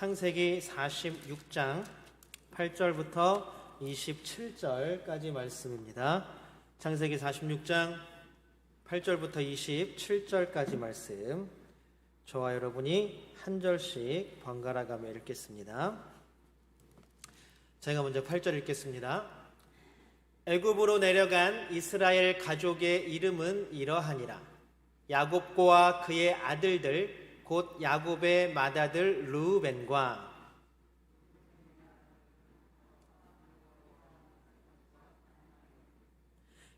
창세기 46장 8절부터 27절까지 말씀입니다. 창세기 46장 8절부터 27절까지 말씀. 저와 여러분이 한 절씩 번갈아 가며 읽겠습니다. 제가 먼저 8절 읽겠습니다. 애굽으로 내려간 이스라엘 가족의 이름은 이러하니라. 야곱과 그의 아들들 곧 야곱의 맏아들 루벤과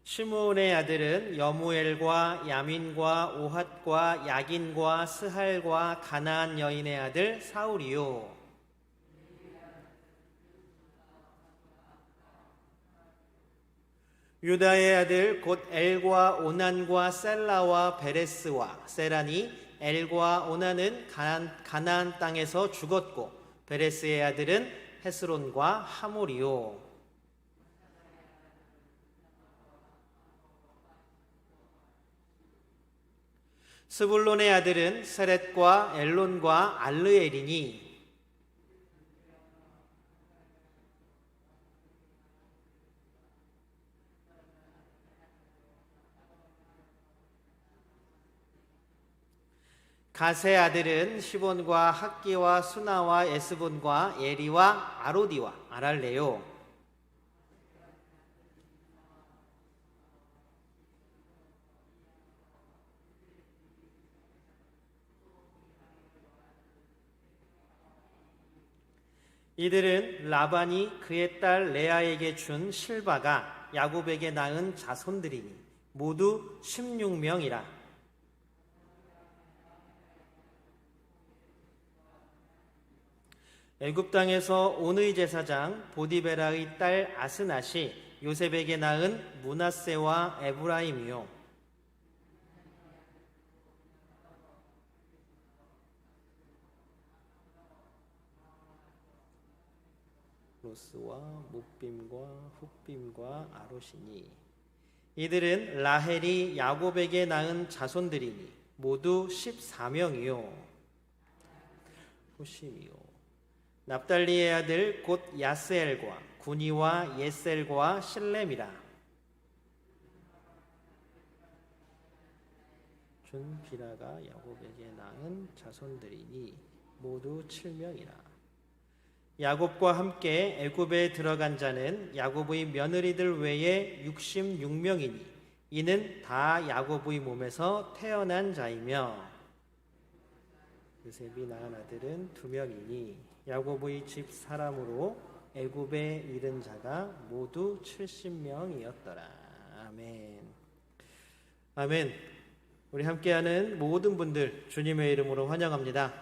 시므온의 아들은 여무엘과 야민과 오핫과 야긴과 스할과 가나안 여인의 아들 사울이요. 유다의 아들 곧 엘과 오난과 셀라와 베레스와 세란이 엘과 오난은 가나안, 가나안 땅에서 죽었고 베레스의 아들은 헤스론과 하몰이요. 스불론의 아들은 세렛과 엘론과 알르엘이니 가세 아들은 시본과 학기와 수나와 에스본과 예리와 아로디와 아랄레요. 이들은 라반이 그의 딸 레아에게 준 실바가 야곱에게 낳은 자손들이니 모두 16명이라 애굽 땅에서 온의 제사장 보디베라의 딸 아스낫이 요셉에게 낳은 문하세와 에브라임이요. 로스와 묵빔과 훗빔과 아로시니 이들은 라헬이 야곱에게 낳은 자손들이니 모두 14명이요. 후심이요 납달리의 아들 곧 야스엘과 구니와 예셀과 실렘이라. 준 비라가 야곱에게 낳은 자손들이니 모두 7명이라. 야곱과 함께 애굽에 들어간 자는 야곱의 며느리들 외에 66명이니 이는 다 야곱의 몸에서 태어난 자이며. 요셉이 낳은 아들은 두 명이니 야곱의 집 사람으로 애굽에 이른 자가 모두 70명이었더라. 아멘. 아멘. 우리 함께하는 모든 분들 주님의 이름으로 환영합니다.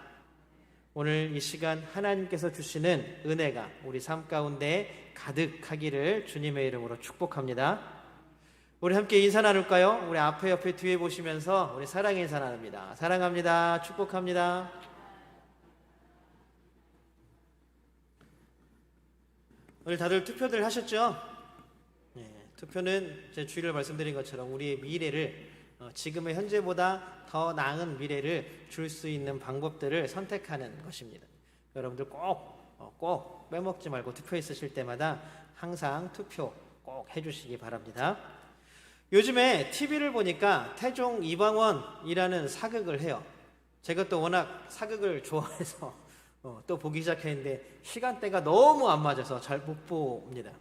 오늘 이 시간 하나님께서 주시는 은혜가 우리 삶 가운데 가득하기를 주님의 이름으로 축복합니다. 우리 함께 인사 나눌까요? 우리 앞에 옆에 뒤에 보시면서 우리 사랑 인사 나눕니다. 사랑합니다. 축복합니다. 오늘 다들 투표들 하셨죠? 네, 투표는 제 주일을 말씀드린 것처럼 우리의 미래를 어, 지금의 현재보다 더 나은 미래를 줄 수 있는 방법들을 선택하는 것입니다. 여러분들 꼭, 어, 꼭 빼먹지 말고 투표했으실 때마다 항상 투표 꼭 해주시기 바랍니다. 요즘에 TV를 보니까 태종 이방원이라는 사극을 해요. 제가 또 워낙 사극을 좋아해서 어, 또 보기 시작했는데 시간대가 너무 안 맞아서 잘 못 봅니다.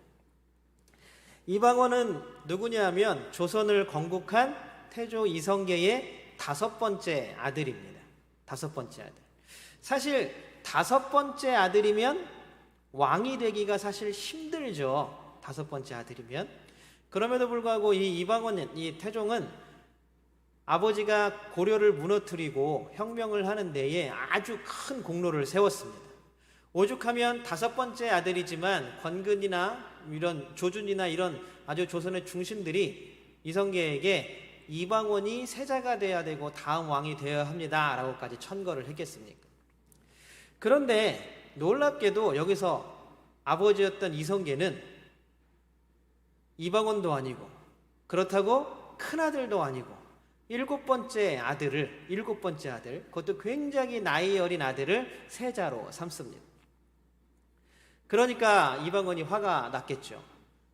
이방원은 누구냐면 조선을 건국한 태조 이성계의 다섯 번째 아들입니다. 다섯 번째 아들. 사실 다섯 번째 아들이면 왕이 되기가 사실 힘들죠. 다섯 번째 아들이면. 그럼에도 불구하고 이 이방원, 이 태종은 아버지가 고려를 무너뜨리고 혁명을 하는 데에 아주 큰 공로를 세웠습니다. 오죽하면 다섯 번째 아들이지만 권근이나 이런 조준이나 이런 아주 조선의 중심들이 이성계에게 이방원이 세자가 돼야 되고 다음 왕이 되어야 합니다라고까지 천거를 했겠습니까? 그런데 놀랍게도 여기서 아버지였던 이성계는 이방원도 아니고 그렇다고 큰아들도 아니고 일곱 번째 아들을 일곱 번째 아들 그것도 굉장히 나이 어린 아들을 세자로 삼습니다. 그러니까 이방원이 화가 났겠죠.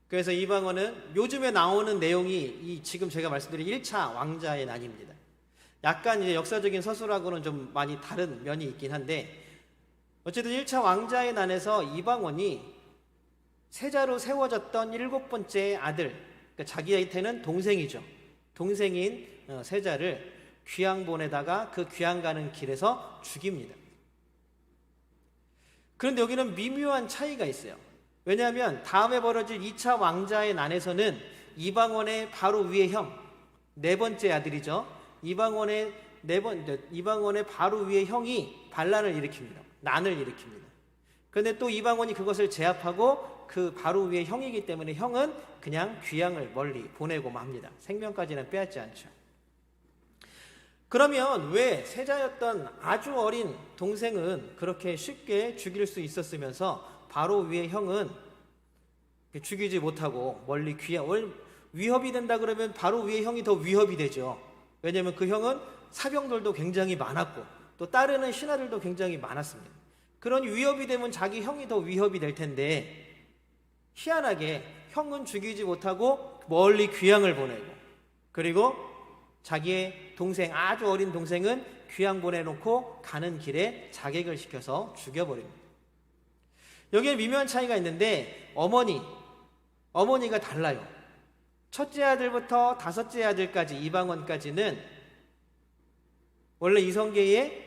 그래서 이방원은 요즘에 나오는 내용이 이 지금 제가 말씀드린 1차 왕자의 난입니다. 약간 이제 역사적인 서술하고는 좀 많이 다른 면이 있긴 한데 어쨌든 1차 왕자의 난에서 이방원이 세자로 세워졌던 일곱 번째 아들, 그러니까 자기한테는 동생이죠. 동생인 어, 세자를 귀양 보내다가 그 귀양 가는 길에서 죽입니다. 그런데 여기는 미묘한 차이가 있어요. 왜냐하면 다음에 벌어질 2차 왕자의 난에서는 이방원의 바로 위의 형, 네 번째 아들이죠. 이방원의 네 번, 이방원의 바로 위의 형이 반란을 일으킵니다. 난을 일으킵니다. 그런데 또 이방원이 그것을 제압하고 그 바로 위의 형이기 때문에 형은 그냥 귀양을 멀리 보내고 맙니다. 생명까지는 빼앗지 않죠. 그러면 왜 세자였던 아주 어린 동생은 그렇게 쉽게 죽일 수 있었으면서 바로 위의 형은 죽이지 못하고 멀리 귀양 위협이 된다 그러면 바로 위의 형이 더 위협이 되죠. 왜냐하면 그 형은 사병들도 굉장히 많았고 또 따르는 신하들도 굉장히 많았습니다. 그런 위협이 되면 자기 형이 더 위협이 될 텐데 희한하게 형은 죽이지 못하고 멀리 귀양을 보내고 그리고 자기의 동생 아주 어린 동생은 귀양 보내놓고 가는 길에 자객을 시켜서 죽여버립니다. 여기에 미묘한 차이가 있는데 어머니 어머니가 달라요. 첫째 아들부터 다섯째 아들까지 이방원까지는 원래 이성계의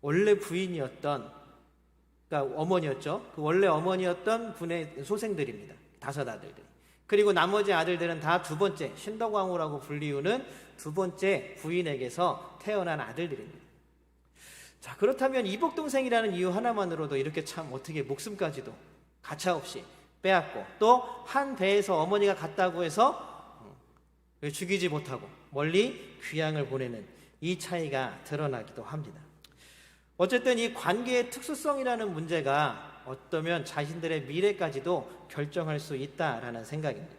원래 부인이었던 그러니까 어머니였죠. 그 원래 어머니였던 분의 소생들입니다. 다섯 아들들. 그리고 나머지 아들들은 다 두 번째 신덕왕후라고 불리우는 두 번째 부인에게서 태어난 아들들입니다. 자 그렇다면 이복 동생이라는 이유 하나만으로도 이렇게 참 어떻게 목숨까지도 가차없이 빼앗고 또 한 배에서 어머니가 갔다고 해서 어, 죽이지 못하고 멀리 귀양을 보내는 이 차이가 드러나기도 합니다. 어쨌든 이 관계의 특수성이라는 문제가 어떠면 자신들의 미래까지도 결정할 수 있다라는 생각입니다.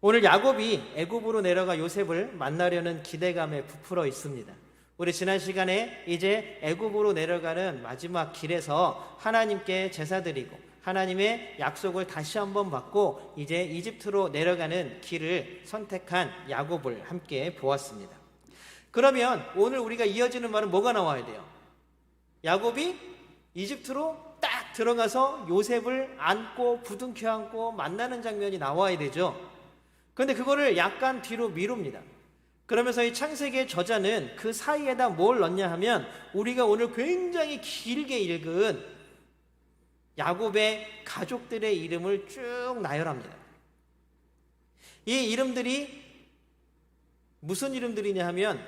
오늘 야곱이 애굽으로 내려가 요셉을 만나려는 기대감에 부풀어 있습니다. 우리 지난 시간에 이제 애굽으로 내려가는 마지막 길에서 하나님께 제사드리고 하나님의 약속을 다시 한번 받고 이제 이집트로 내려가는 길을 선택한 야곱을 함께 보았습니다. 그러면 오늘 우리가 이어지는 말은 뭐가 나와야 돼요? 야곱이 이집트로 딱 들어가서 요셉을 안고 부둥켜 안고 만나는 장면이 나와야 되죠. 그런데 그거를 약간 뒤로 미룹니다. 그러면서 이 창세기의 저자는 그 사이에다 뭘 넣냐 하면 우리가 오늘 굉장히 길게 읽은 야곱의 가족들의 이름을 쭉 나열합니다. 이 이름들이 무슨 이름들이냐 하면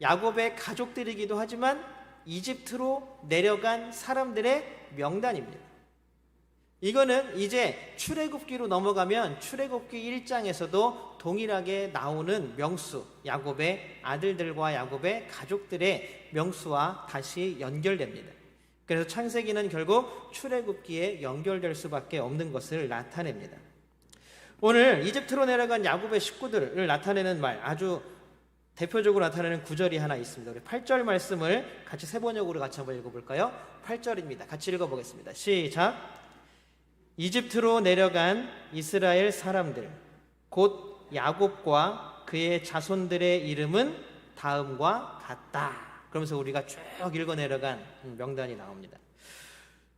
야곱의 가족들이기도 하지만 이집트로 내려간 사람들의 명단입니다. 이거는 이제 출애굽기로 넘어가면 출애굽기 1장에서도 동일하게 나오는 명수, 야곱의 아들들과 야곱의 가족들의 명수와 다시 연결됩니다. 그래서 창세기는 결국 출애굽기에 연결될 수밖에 없는 것을 나타냅니다. 오늘 이집트로 내려간 야곱의 식구들을 나타내는 말 아주 대표적으로 나타내는 구절이 하나 있습니다. 우리 8절 말씀을 같이 세 번역으로 같이 한번 읽어볼까요? 8절입니다. 같이 읽어보겠습니다. 시작. 이집트로 내려간 이스라엘 사람들, 곧 야곱과 그의 자손들의 이름은 다음과 같다. 그러면서 우리가 쭉 읽어 내려간 명단이 나옵니다.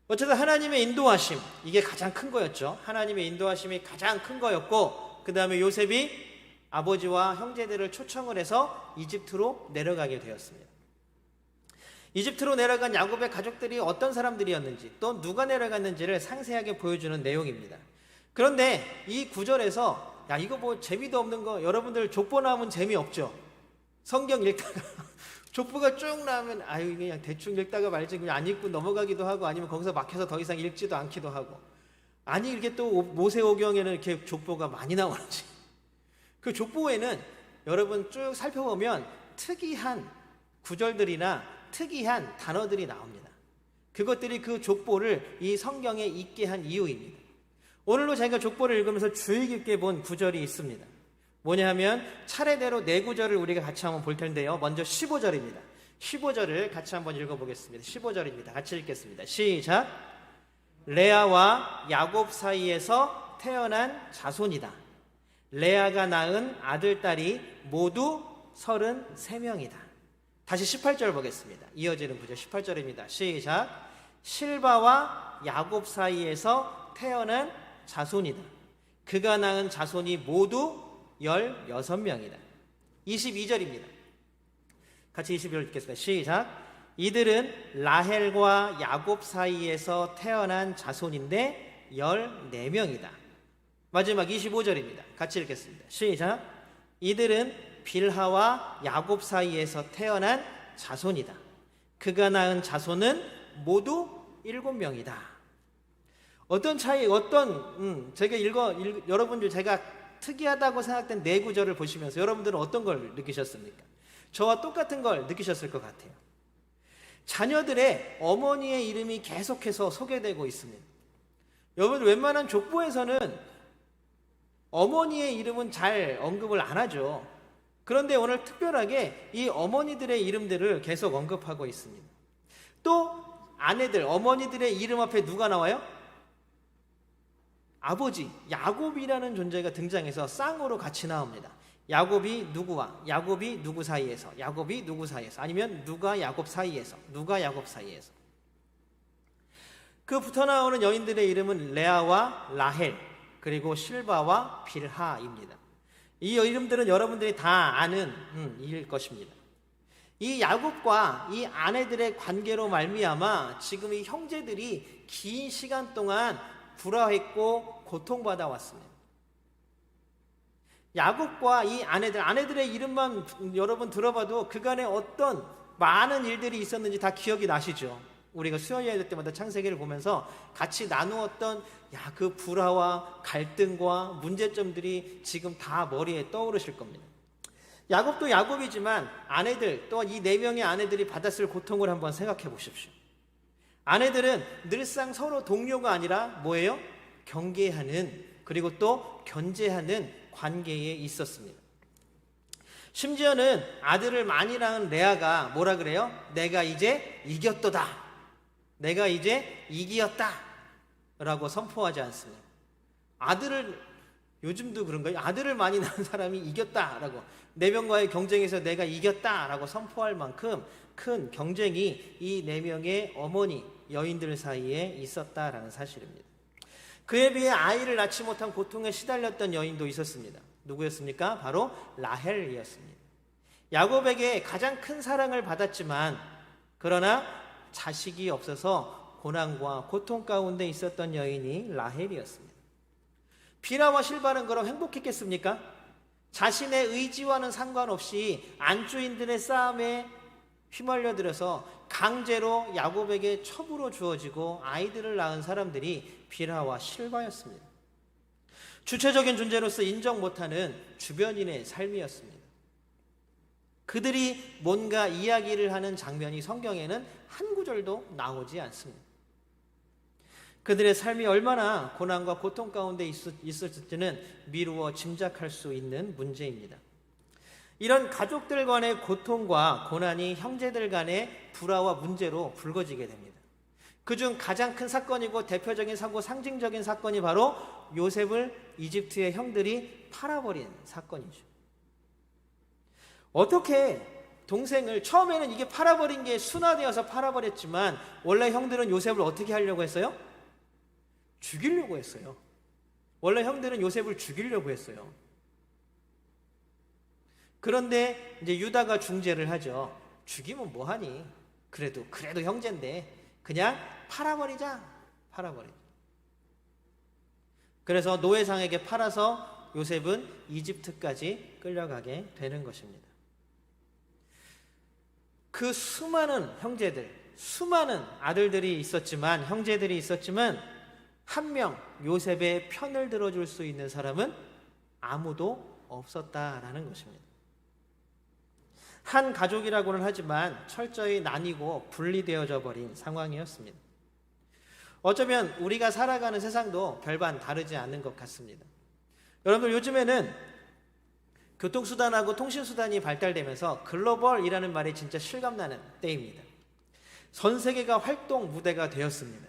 어쨌든 하나님의 인도하심 이게 가장 큰 거였죠. 하나님의 인도하심이 가장 큰 거였고 그 다음에 요셉이 아버지와 형제들을 초청을 해서 이집트로 내려가게 되었습니다. 이집트로 내려간 야곱의 가족들이 어떤 사람들이었는지 또 누가 내려갔는지를 상세하게 보여주는 내용입니다. 그런데 이 구절에서 야 이거 뭐 재미도 없는 거 여러분들 족보 나오면 재미없죠. 성경 읽다가 족보가 쭉 나오면 아유 그냥 대충 읽다가 말지 그냥 안 읽고 넘어가기도 하고 아니면 거기서 막혀서 더 이상 읽지도 않기도 하고 아니 이렇게 또 모세오경에는 이렇게 족보가 많이 나오는지 그 족보에는 여러분 쭉 살펴보면 특이한 구절들이나 특이한 단어들이 나옵니다. 그것들이 그 족보를 이 성경에 있게 한 이유입니다. 오늘도 제가 족보를 읽으면서 주의 깊게 본 구절이 있습니다. 뭐냐 하면 차례대로 네 구절을 우리가 같이 한번 볼 텐데요. 먼저 15절입니다. 15절을 같이 한번 읽어보겠습니다. 15절입니다. 같이 읽겠습니다. 시작. 레아와 야곱 사이에서 태어난 자손이다. 레아가 낳은 아들, 딸이 모두 33명이다. 다시 18절 보겠습니다. 이어지는 구절 18절입니다. 시작. 실바와 야곱 사이에서 태어난 자손이다. 그가 낳은 자손이 모두 16명이다. 22절입니다. 같이 22절 읽겠습니다. 시작. 이들은 라헬과 야곱 사이에서 태어난 자손인데 14명이다. 마지막 25절입니다. 같이 읽겠습니다. 시작. 이들은 빌하와 야곱 사이에서 태어난 자손이다. 그가 낳은 자손은 모두 7명이다. 어떤 차이, 어떤, 음, 제가 읽어, 읽, 여러분들 제가 특이하다고 생각된 네 구절을 보시면서 여러분들은 어떤 걸 느끼셨습니까? 저와 똑같은 걸 느끼셨을 것 같아요. 자녀들의 어머니의 이름이 계속해서 소개되고 있습니다. 여러분 웬만한 족보에서는 어머니의 이름은 잘 언급을 안 하죠. 그런데 오늘 특별하게 이 어머니들의 이름들을 계속 언급하고 있습니다. 또 아내들, 어머니들의 이름 앞에 누가 나와요? 아버지, 야곱이라는 존재가 등장해서 쌍으로 같이 나옵니다. 야곱이 누구와 야곱이 누구 사이에서 야곱이 누구 사이에서 아니면 누가 야곱 사이에서 누가 야곱 사이에서 그 붙어 나오는 여인들의 이름은 레아와 라헬 그리고 실바와 빌하입니다. 이 이름들은 여러분들이 다 아는 음, 일 것입니다. 이 야곱과 이 아내들의 관계로 말미암아 지금 이 형제들이 긴 시간 동안 불화했고 고통받아 왔습니다. 야곱과 이 아내들, 아내들의 이름만 여러분 들어봐도 그간에 어떤 많은 일들이 있었는지 다 기억이 나시죠? 우리가 수요일 때마다 창세기를 보면서 같이 나누었던 야, 그 불화와 갈등과 문제점들이 지금 다 머리에 떠오르실 겁니다. 야곱도 야곱이지만 아내들 또이네 명의 아내들이 받았을 고통을 한번 생각해 보십시오. 아내들은 늘상 서로 동료가 아니라 뭐예요? 경계하는 그리고 또 견제하는 관계에 있었습니다. 심지어는 아들을 많이 낳은 레아가 뭐라 그래요? 내가 이제 이겼도다. 내가 이제 이기었다. 라고 선포하지 않습니다. 아들을 요즘도 그런가요? 아들을 많이 낳은 사람이 이겼다 라고 네 명과의 경쟁에서 내가 이겼다 라고 선포할 만큼 큰 경쟁이 이 네 명의 어머니 여인들 사이에 있었다라는 사실입니다. 그에 비해 아이를 낳지 못한 고통에 시달렸던 여인도 있었습니다. 누구였습니까? 바로 라헬이었습니다. 야곱에게 가장 큰 사랑을 받았지만 그러나 자식이 없어서 고난과 고통 가운데 있었던 여인이 라헬이었습니다. 비라와 실바는 그럼 행복했겠습니까? 자신의 의지와는 상관없이 안주인들의 싸움에 휘말려들어서 강제로 야곱에게 첩으로 주어지고 아이들을 낳은 사람들이 비라와 실바였습니다. 주체적인 존재로서 인정 못하는 주변인의 삶이었습니다. 그들이 뭔가 이야기를 하는 장면이 성경에는 한 구절도 나오지 않습니다. 그들의 삶이 얼마나 고난과 고통 가운데 있었을지는 미루어 짐작할 수 있는 문제입니다. 이런 가족들 간의 고통과 고난이 형제들 간의 불화와 문제로 불거지게 됩니다. 그중 가장 큰 사건이고 대표적인 사고 상징적인 사건이 바로 요셉을 이집트의 형들이 팔아버린 사건이죠. 어떻게 동생을 처음에는 이게 팔아버린 게 순화되어서 팔아버렸지만 원래 형들은 요셉을 어떻게 하려고 했어요? 죽이려고 했어요. 원래 형들은 요셉을 죽이려고 했어요. 그런데 이제 유다가 중재를 하죠. 죽이면 뭐하니? 그래도 그래도 형제인데 그냥 팔아버리자. 팔아버리자. 그래서 노예상에게 팔아서 요셉은 이집트까지 끌려가게 되는 것입니다. 그 수많은 형제들, 수많은 아들들이 있었지만 형제들이 있었지만 한 명 요셉의 편을 들어줄 수 있는 사람은 아무도 없었다라는 것입니다. 한 가족이라고는 하지만 철저히 나뉘고 분리되어져 버린 상황이었습니다. 어쩌면 우리가 살아가는 세상도 별반 다르지 않는 것 같습니다. 여러분들 요즘에는 교통수단하고 통신수단이 발달되면서 글로벌이라는 말이 진짜 실감나는 때입니다. 전 세계가 활동 무대가 되었습니다.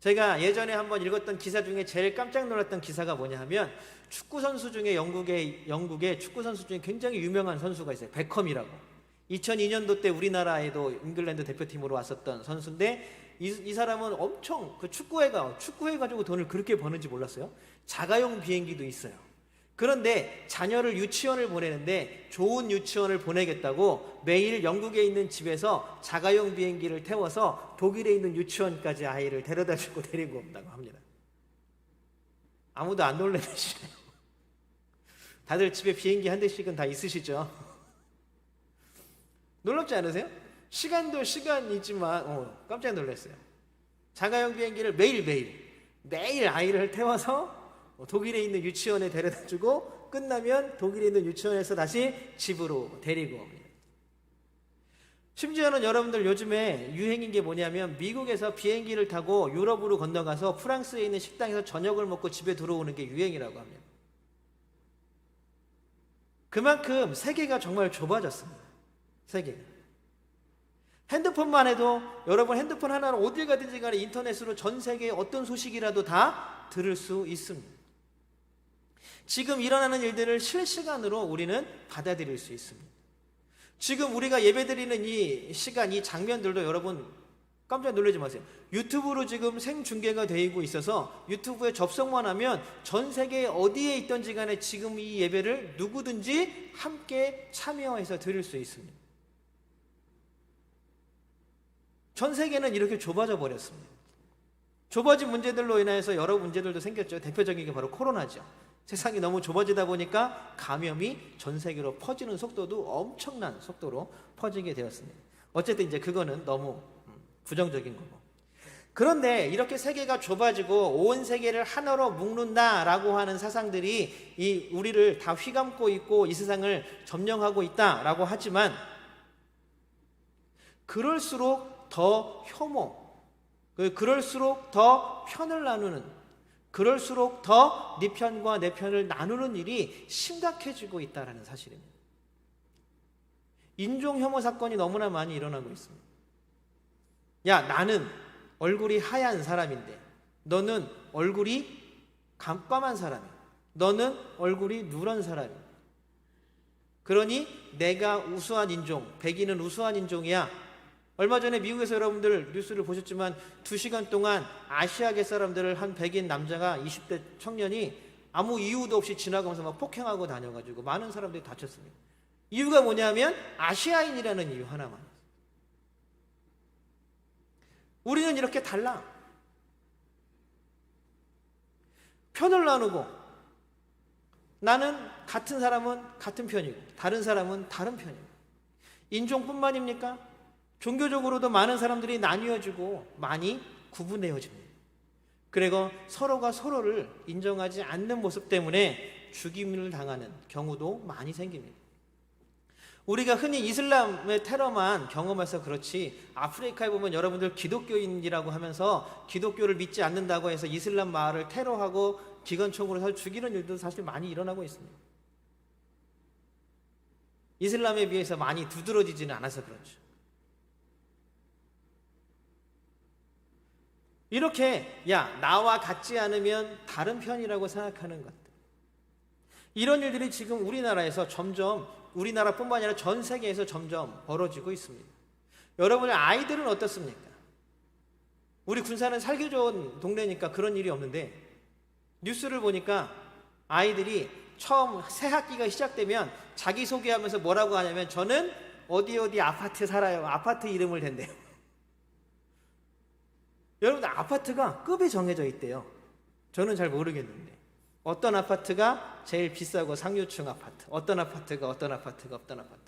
제가 예전에 한번 읽었던 기사 중에 제일 깜짝 놀랐던 기사가 뭐냐 하면 축구 선수 중에 영국의 영국의 축구 선수 중에 굉장히 유명한 선수가 있어요. 베컴이라고. 2002년도 때 우리나라에도 잉글랜드 대표팀으로 왔었던 선수인데 이, 이 사람은 엄청 그 축구회가 축구회 가지고 돈을 그렇게 버는지 몰랐어요. 자가용 비행기도 있어요. 그런데 자녀를 유치원을 보내는데 좋은 유치원을 보내겠다고 매일 영국에 있는 집에서 자가용 비행기를 태워서 독일에 있는 유치원까지 아이를 데려다 주고 데리고 온다고 합니다. 아무도 안 놀래시네요. 다들 집에 비행기 한 대씩은 다 있으시죠? 놀랍지 않으세요? 시간도 시간이지만 어, 깜짝 놀랐어요. 자가용 비행기를 매일매일 매일 아이를 태워서 어, 독일에 있는 유치원에 데려다 주고 끝나면 독일에 있는 유치원에서 다시 집으로 데리고 옵니다. 심지어는 여러분들 요즘에 유행인 게 뭐냐면 미국에서 비행기를 타고 유럽으로 건너가서 프랑스에 있는 식당에서 저녁을 먹고 집에 들어오는 게 유행이라고 합니다. 그만큼 세계가 정말 좁아졌습니다. 세계가. 핸드폰만 해도 여러분 핸드폰 하나로 어딜 가든지 간에 인터넷으로 전 세계의 어떤 소식이라도 다 들을 수 있습니다. 지금 일어나는 일들을 실시간으로 우리는 받아들일 수 있습니다. 지금 우리가 예배드리는 이 시간, 이 장면들도 여러분 깜짝 놀라지 마세요. 유튜브로 지금 생중계가 되고 있어서 유튜브에 접속만 하면 전 세계 어디에 있던지 간에 지금 이 예배를 누구든지 함께 참여해서 들을 수 있습니다. 전 세계는 이렇게 좁아져 버렸습니다. 좁아진 문제들로 인해서 여러 문제들도 생겼죠. 대표적인 게 바로 코로나죠. 세상이 너무 좁아지다 보니까 감염이 전 세계로 퍼지는 속도도 엄청난 속도로 퍼지게 되었습니다. 어쨌든 이제 그거는 너무 음, 부정적인 거고. 그런데 이렇게 세계가 좁아지고 온 세계를 하나로 묶는다라고 하는 사상들이 이 우리를 다 휘감고 있고 이 세상을 점령하고 있다라고 하지만 그럴수록 더 혐오, 그 그럴수록 더 편을 나누는 그럴수록 더 네 편과 내 편을 나누는 일이 심각해지고 있다는 사실입니다. 인종 혐오 사건이 너무나 많이 일어나고 있습니다. 야, 나는 얼굴이 하얀 사람인데 너는 얼굴이 깜깜한 사람이야. 너는 얼굴이 누런 사람이야. 그러니 내가 우수한 인종, 백인은 우수한 인종이야. 얼마 전에 미국에서 여러분들 뉴스를 보셨지만 두 시간 동안 아시아계 사람들을 한 백인 남자가 20대 청년이 아무 이유도 없이 지나가면서 막 폭행하고 다녀가지고 많은 사람들이 다쳤습니다. 이유가 뭐냐면 아시아인이라는 이유 하나만. 우리는 이렇게 달라. 편을 나누고 나는 같은 사람은 같은 편이고 다른 사람은 다른 편이고 인종뿐만입니까? 종교적으로도 많은 사람들이 나뉘어지고 많이 구분되어집니다. 그리고 서로가 서로를 인정하지 않는 모습 때문에 죽임을 당하는 경우도 많이 생깁니다. 우리가 흔히 이슬람의 테러만 경험해서 그렇지 아프리카에 보면 여러분들 기독교인이라고 하면서 기독교를 믿지 않는다고 해서 이슬람 마을을 테러하고 기관총으로 죽이는 일도 사실 많이 일어나고 있습니다. 이슬람에 비해서 많이 두드러지지는 않아서 그렇죠. 이렇게 야 나와 같지 않으면 다른 편이라고 생각하는 것들 이런 일들이 지금 우리나라에서 점점 우리나라뿐만 아니라 전 세계에서 점점 벌어지고 있습니다. 여러분의 아이들은 어떻습니까? 우리 군사는 살기 좋은 동네니까 그런 일이 없는데 뉴스를 보니까 아이들이 처음 새 학기가 시작되면 자기 소개하면서 뭐라고 하냐면 저는 어디 어디 아파트 살아요. 아파트 이름을 댄대요. 여러분들 아파트가 급이 정해져 있대요. 저는 잘 모르겠는데 어떤 아파트가 제일 비싸고 상류층 아파트, 어떤 아파트가 어떤 아파트가 어떤 아파트.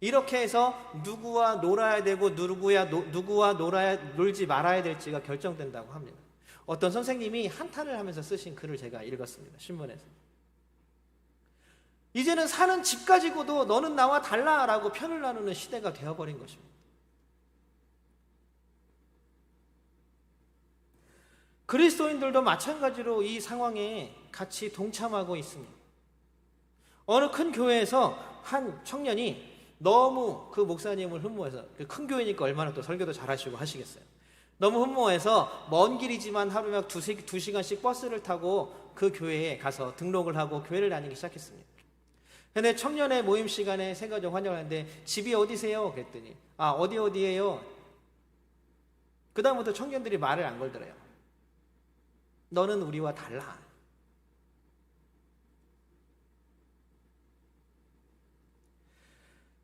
이렇게 해서 누구와 놀아야 되고 누구야 노, 누구와 놀아야 놀지 말아야 될지가 결정된다고 합니다. 어떤 선생님이 한탄을 하면서 쓰신 글을 제가 읽었습니다. 신문에서. 이제는 사는 집 가지고도 너는 나와 달라라고 편을 나누는 시대가 되어버린 것입니다. 그리스도인들도 마찬가지로 이 상황에 같이 동참하고 있습니다. 어느 큰 교회에서 한 청년이 너무 그 목사님을 흠모해서 그큰 교회니까 얼마나 또 설교도 잘하시고 하시겠어요. 너무 흠모해서 먼 길이지만 하루에 두, 시, 두 시간씩 버스를 타고 그 교회에 가서 등록을 하고 교회를 다니기 시작했습니다. 근데 청년의 모임 시간에 생가정 환영을 하는데 집이 어디세요? 그랬더니 아 어디 어디예요? 그 다음부터 청년들이 말을 안 걸더래요. 너는 우리와 달라.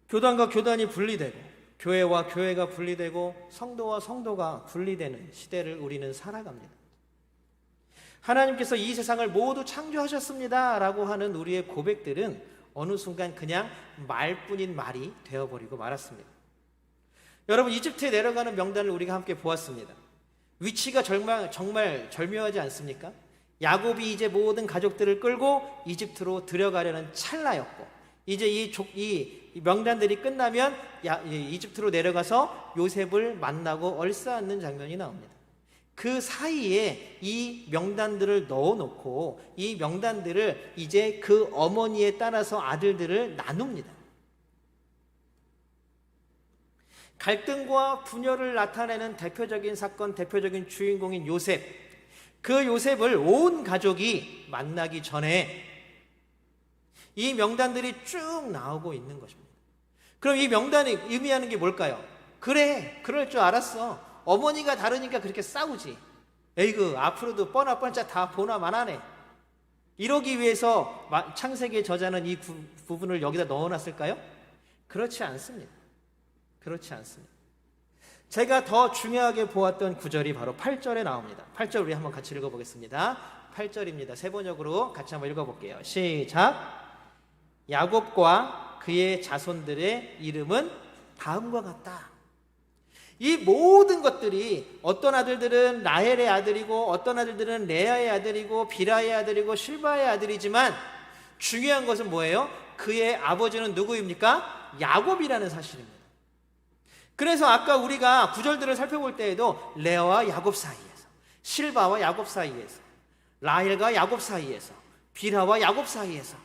교단과 교단이 분리되고 교회와 교회가 분리되고 성도와 성도가 분리되는 시대를 우리는 살아갑니다. 하나님께서 이 세상을 모두 창조하셨습니다라고 하는 우리의 고백들은 어느 순간 그냥 말뿐인 말이 되어버리고 말았습니다. 여러분 이집트에 내려가는 명단을 우리가 함께 보았습니다. 위치가 정말, 정말 절묘하지 않습니까? 야곱이 이제 모든 가족들을 끌고 이집트로 들어가려는 찰나였고 이제 이, 족, 이 명단들이 끝나면 야, 이 이집트로 내려가서 요셉을 만나고 얼싸안는 장면이 나옵니다. 그 사이에 이 명단들을 넣어놓고 이 명단들을 이제 그 어머니에 따라서 아들들을 나눕니다. 갈등과 분열을 나타내는 대표적인 사건, 대표적인 주인공인 요셉. 그 요셉을 온 가족이 만나기 전에 이 명단들이 쭉 나오고 있는 것입니다. 그럼 이 명단이 의미하는 게 뭘까요? 그래, 그럴 줄 알았어. 어머니가 다르니까 그렇게 싸우지. 에이그, 앞으로도 뻔하 뻔짜 다 보나 마나네. 이러기 위해서 창세기의 저자는 이 구, 부분을 여기다 넣어놨을까요? 그렇지 않습니다. 그렇지 않습니다. 제가 더 중요하게 보았던 구절이 바로 8절에 나옵니다. 8절 우리 한번 같이 읽어보겠습니다. 8절입니다. 세 번역으로 같이 한번 읽어볼게요. 시작. 야곱과 그의 자손들의 이름은 다음과 같다. 이 모든 것들이 어떤 아들들은 라헬의 아들이고 어떤 아들들은 레아의 아들이고 비라의 아들이고 실바의 아들이지만 중요한 것은 뭐예요? 그의 아버지는 누구입니까? 야곱이라는 사실입니다. 그래서 아까 우리가 구절들을 살펴볼 때에도 레아와 야곱 사이에서 실바와 야곱 사이에서 라헬과 야곱 사이에서 비라와 야곱 사이에서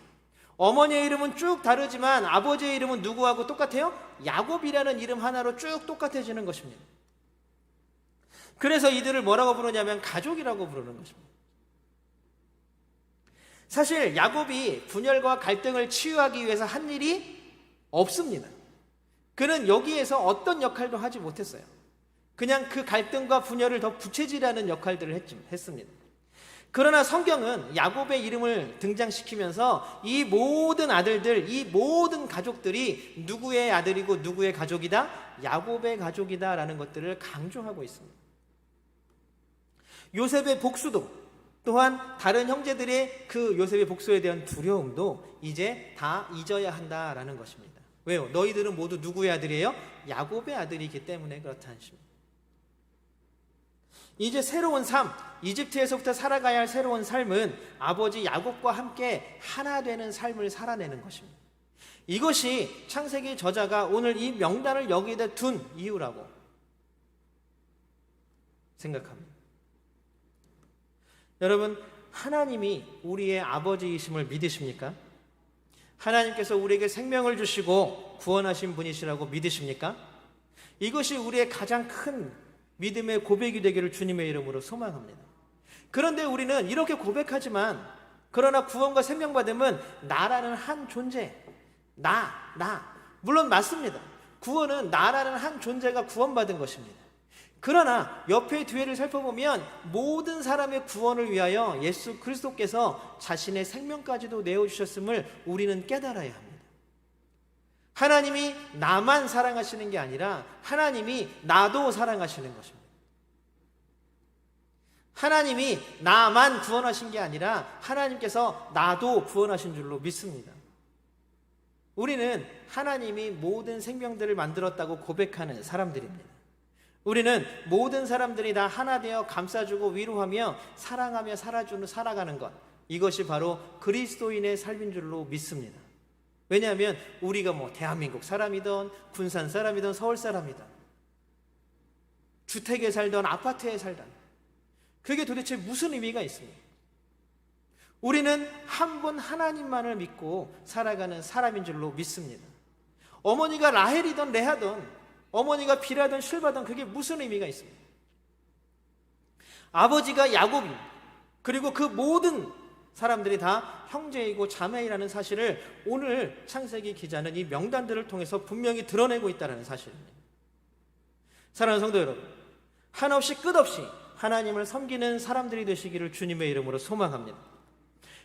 어머니의 이름은 쭉 다르지만 아버지의 이름은 누구하고 똑같아요? 야곱이라는 이름 하나로 쭉 똑같아지는 것입니다. 그래서 이들을 뭐라고 부르냐면 가족이라고 부르는 것입니다. 사실 야곱이 분열과 갈등을 치유하기 위해서 한 일이 없습니다. 그는 여기에서 어떤 역할도 하지 못했어요. 그냥 그 갈등과 분열을 더 부채질하는 역할들을 했습니다. 그러나 성경은 야곱의 이름을 등장시키면서 이 모든 아들들, 이 모든 가족들이 누구의 아들이고 누구의 가족이다? 야곱의 가족이다라는 것들을 강조하고 있습니다. 요셉의 복수도 또한 다른 형제들의 그 요셉의 복수에 대한 두려움도 이제 다 잊어야 한다라는 것입니다. 왜요? 너희들은 모두 누구의 아들이에요? 야곱의 아들이기 때문에 그렇다는 것입니다. 이제 새로운 삶, 이집트에서부터 살아가야 할 새로운 삶은 아버지 야곱과 함께 하나 되는 삶을 살아내는 것입니다. 이것이 창세기 저자가 오늘 이 명단을 여기다 둔 이유라고 생각합니다. 여러분, 하나님이 우리의 아버지이심을 믿으십니까? 하나님께서 우리에게 생명을 주시고 구원하신 분이시라고 믿으십니까? 이것이 우리의 가장 큰 믿음의 고백이 되기를 주님의 이름으로 소망합니다. 그런데 우리는 이렇게 고백하지만 그러나 구원과 생명받음은 나라는 한 존재, 나, 나. 물론 맞습니다. 구원은 나라는 한 존재가 구원받은 것입니다. 그러나 옆의 뒤에를 살펴보면 모든 사람의 구원을 위하여 예수 그리스도께서 자신의 생명까지도 내어주셨음을 우리는 깨달아야 합니다. 하나님이 나만 사랑하시는 게 아니라 하나님이 나도 사랑하시는 것입니다. 하나님이 나만 구원하신 게 아니라 하나님께서 나도 구원하신 줄로 믿습니다. 우리는 하나님이 모든 생명들을 만들었다고 고백하는 사람들입니다. 우리는 모든 사람들이 다 하나 되어 감싸주고 위로하며 사랑하며 살아주는 살아가는 것 이것이 바로 그리스도인의 삶인 줄로 믿습니다. 왜냐하면 우리가 뭐 대한민국 사람이든 군산 사람이든 서울 사람이든 주택에 살던 아파트에 살던 그게 도대체 무슨 의미가 있습니까? 우리는 한 분 하나님만을 믿고 살아가는 사람인 줄로 믿습니다. 어머니가 라헬이든 레하든 어머니가 빌하든 실바든 그게 무슨 의미가 있습니까? 아버지가 야곱입니다. 그리고 그 모든 사람들이 다 형제이고 자매이라는 사실을 오늘 창세기 기자는 이 명단들을 통해서 분명히 드러내고 있다는 사실입니다. 사랑하는 성도 여러분, 한없이 끝없이 하나님을 섬기는 사람들이 되시기를 주님의 이름으로 소망합니다.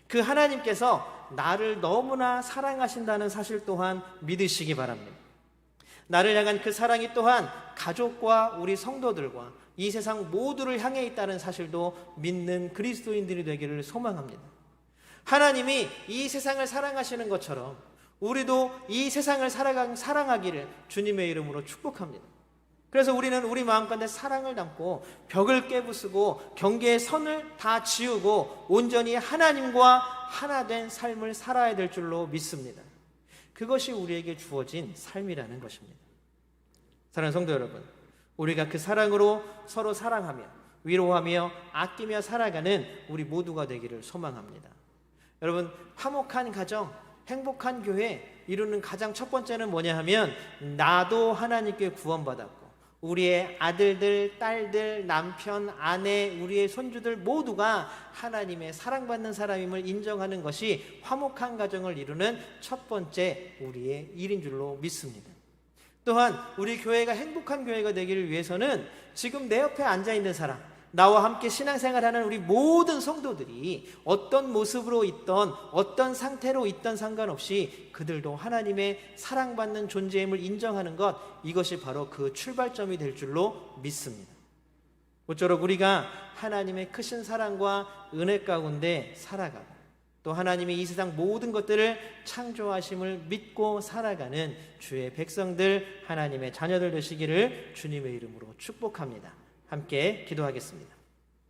그 하나님께서 나를 너무나 사랑하신다는 사실 또한 믿으시기 바랍니다. 나를 향한 그 사랑이 또한 가족과 우리 성도들과 이 세상 모두를 향해 있다는 사실도 믿는 그리스도인들이 되기를 소망합니다. 하나님이 이 세상을 사랑하시는 것처럼 우리도 이 세상을 사랑하기를 주님의 이름으로 축복합니다. 그래서 우리는 우리 마음 가운데 사랑을 담고 벽을 깨부수고 경계의 선을 다 지우고 온전히 하나님과 하나 된 삶을 살아야 될 줄로 믿습니다. 그것이 우리에게 주어진 삶이라는 것입니다. 사랑하는 성도 여러분, 우리가 그 사랑으로 서로 사랑하며 위로하며 아끼며 살아가는 우리 모두가 되기를 소망합니다. 여러분, 화목한 가정, 행복한 교회 이루는 가장 첫 번째는 뭐냐 하면 나도 하나님께 구원받았고 우리의 아들들, 딸들, 남편, 아내, 우리의 손주들 모두가 하나님의 사랑받는 사람임을 인정하는 것이 화목한 가정을 이루는 첫 번째 우리의 일인 줄로 믿습니다. 또한 우리 교회가 행복한 교회가 되기를 위해서는 지금 내 옆에 앉아 있는 사람, 나와 함께 신앙생활하는 우리 모든 성도들이 어떤 모습으로 있던 어떤 상태로 있던 상관없이 그들도 하나님의 사랑받는 존재임을 인정하는 것 이것이 바로 그 출발점이 될 줄로 믿습니다. 모쪼록 우리가 하나님의 크신 사랑과 은혜 가운데 살아가고 또 하나님이 이 세상 모든 것들을 창조하심을 믿고 살아가는 주의 백성들 하나님의 자녀들 되시기를 주님의 이름으로 축복합니다. 함께 기도하겠습니다.